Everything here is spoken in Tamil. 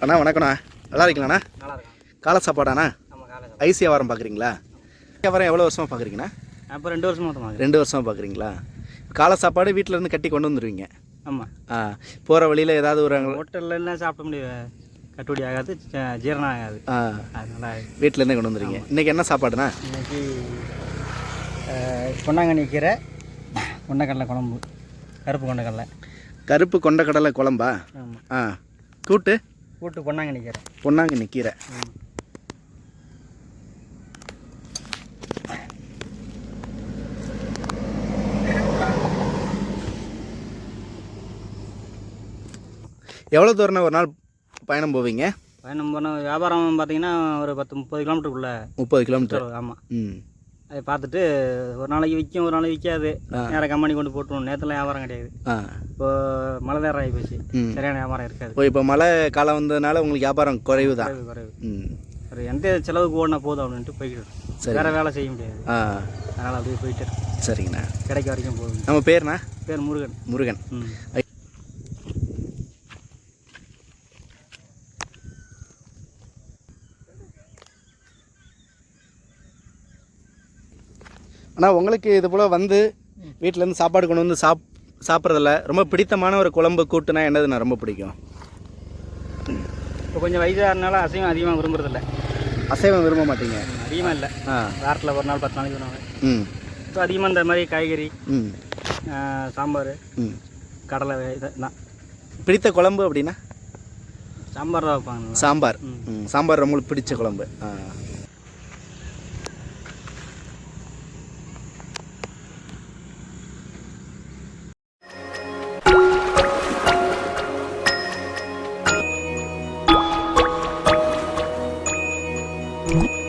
அண்ணா வணக்கண்ணா நல்லா இருக்கீங்களாண்ணா? நல்லா காலை சாப்பாடாண்ணா? ஐசி வியாபாரம் பார்க்குறீங்களா வியாபாரம் எவ்வளோ வருஷமாக பார்க்குறீங்கண்ணா அப்போ ரெண்டு வருஷம் மட்டும் வாங்க ரெண்டு வருஷமாக பார்க்குறீங்களா காலை சாப்பாடு வீட்டில் இருந்து கட்டி கொண்டு வந்துடுவீங்க ஆமாம் ஆ போகிற வழியில் ஏதாவது ஒரு ஹோட்டலில் என்ன சாப்பிட முடியாது. கட்டுப்படி ஆகாது ஜீரணம் ஆகாது. ஆ. அதனால வீட்டிலேருந்தே கொண்டு வந்துடுவீங்க இன்றைக்கி என்ன சாப்பாடுண்ணா? இன்னைக்கு பொன்னாங்கண்ணி கீரை கொண்டக்கடலை குழம்பு கருப்பு கொண்டக்கடலை. கருப்பு கொண்டக்கடலை குழம்பா? ஆமாம் ஆ. கூட்டு? கூட்டு பொன்னாங்கண்ணி கீரை. பொன்னாங்கண்ணி கீரை. எவ்வளோ தூரம்ண்ணா ஒரு நாள் பயணம் போவீங்க? பயணம் போன வியாபாரம் பார்த்தீங்கன்னா ஒரு பத்து முப்பது கிலோமீட்டருக்குள்ளே. முப்பது கிலோமீட்டர். ஆமாம் ம். அதை பார்த்துட்டு ஒரு நாளைக்கு விற்கும் ஒரு நாளைக்கு விற்காது. நேராக கம்பெனி கொண்டு போட்டுருவோம். நேரத்தில் வியாபாரம் கிடையாது. இப்போ மழை நேரம் ஆகி போச்சு. ம். சரியான வியாபாரம் இருக்காது. ஓ இப்போ மழை காலம் வந்ததுனால உங்களுக்கு வியாபாரம் குறைவு தான் குறைவு. ம். எந்த செலவுக்கு ஓடினா போதும் அப்படின்ட்டு போய்கிட்டு. வேற வேலை செய்ய முடியாது. அதனால் அப்படியே போயிட்டு. சரிங்கண்ணா. கிடைக்க வரைக்கும் போதும். நம்ம பேர்ண்ணா? பேர் முருகன். முருகன். அண்ணா உங்களுக்கு இது போல் வந்து வீட்டிலேருந்து சாப்பாடு கொண்டு வந்து சாப் சாப்பிட்றதில்ல ரொம்ப பிடித்தமான ஒரு குழம்பு கூட்டுனா என்னதுண்ணா ரொம்ப பிடிக்கும். இப்போ கொஞ்சம் வயசாகிறனால அசைவம் அதிகமாக விரும்புறதில்ல. அசைவம் விரும்ப மாட்டீங்க? அதிகமாக இல்லை. ஆ. வாரத்தில் ஒரு நாள் பத்து நாளைக்கு வருவாங்க ம். இப்போ அதிகமாக இந்த மாதிரி காய்கறி ம். சாம்பார் ம். கடலை இதெல்லாம். பிடித்த குழம்பு அப்படின்னா? சாம்பார் தான் வைப்பாங்க. சாம்பார். சாம்பார் ரொம்ப பிடிச்ச குழம்பு. ஆ. What?